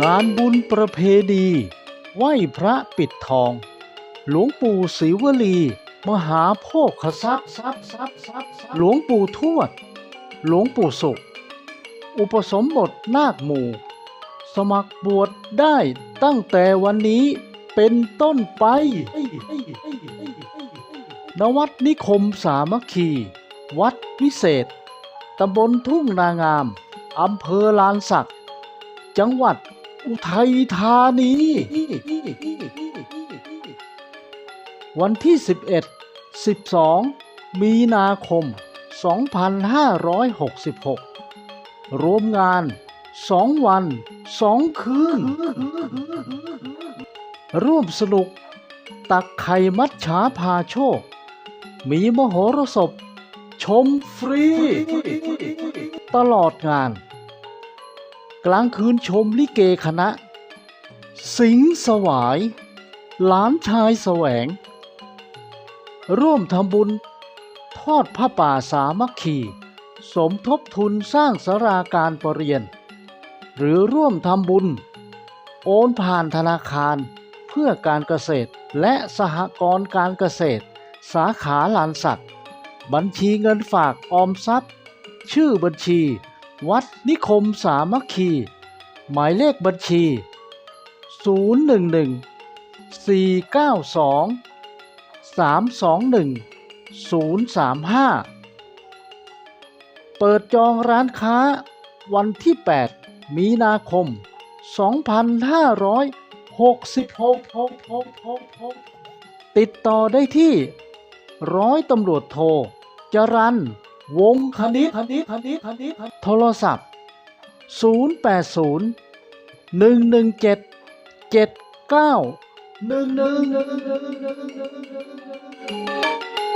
งานบุญประเพณีไหว้พระปิดทอง หลวงปู่ศรีวลี มหาโพคทรัพย์หลวงปู่ทวด หลวงปู่สุข อุปสมบทนาคหมู่ สมัครบวชได้ตั้งแต่วันนี้เป็นต้นไปณวัดนิคมสามัคคี วัดวิเศษ ตำบลทุ่งนางาม อำเภอลานสัก จังหวัด อุทัยธานี วันที่ 11 12 มีนาคม 2566 รวมงาน 2 วัน 2 คืน ร่วมสนุก ตักไข่มัดฉาพาโชค มีมโหรสพ ชมฟรี ตลอดงาน กลางคืนชมลิเกคณะ สิงห์สวาย หลานชายแสวง ร่วมทำบุญ ทอดผ้าป่าสามัคคี สมทบทุนสร้างสาราการประเรียน หรือร่วมทำบุญ โอนผ่านธนาคารเพื่อการเกษตรและสหกรณ์การเกษตร สาขาลานสักบัญชีเงินฝากออมทรัพย์ ชื่อบัญชี วัดนิคมสามัคคี หมายเลขบัญชี 011 492 321 035 เปิดจองร้านค้าวันที่ 8 มีนาคม 2566 ติดต่อได้ที่ร้อยตำรวจโท จรัน วงคณิตโทรศัพท์ 080 117 79 11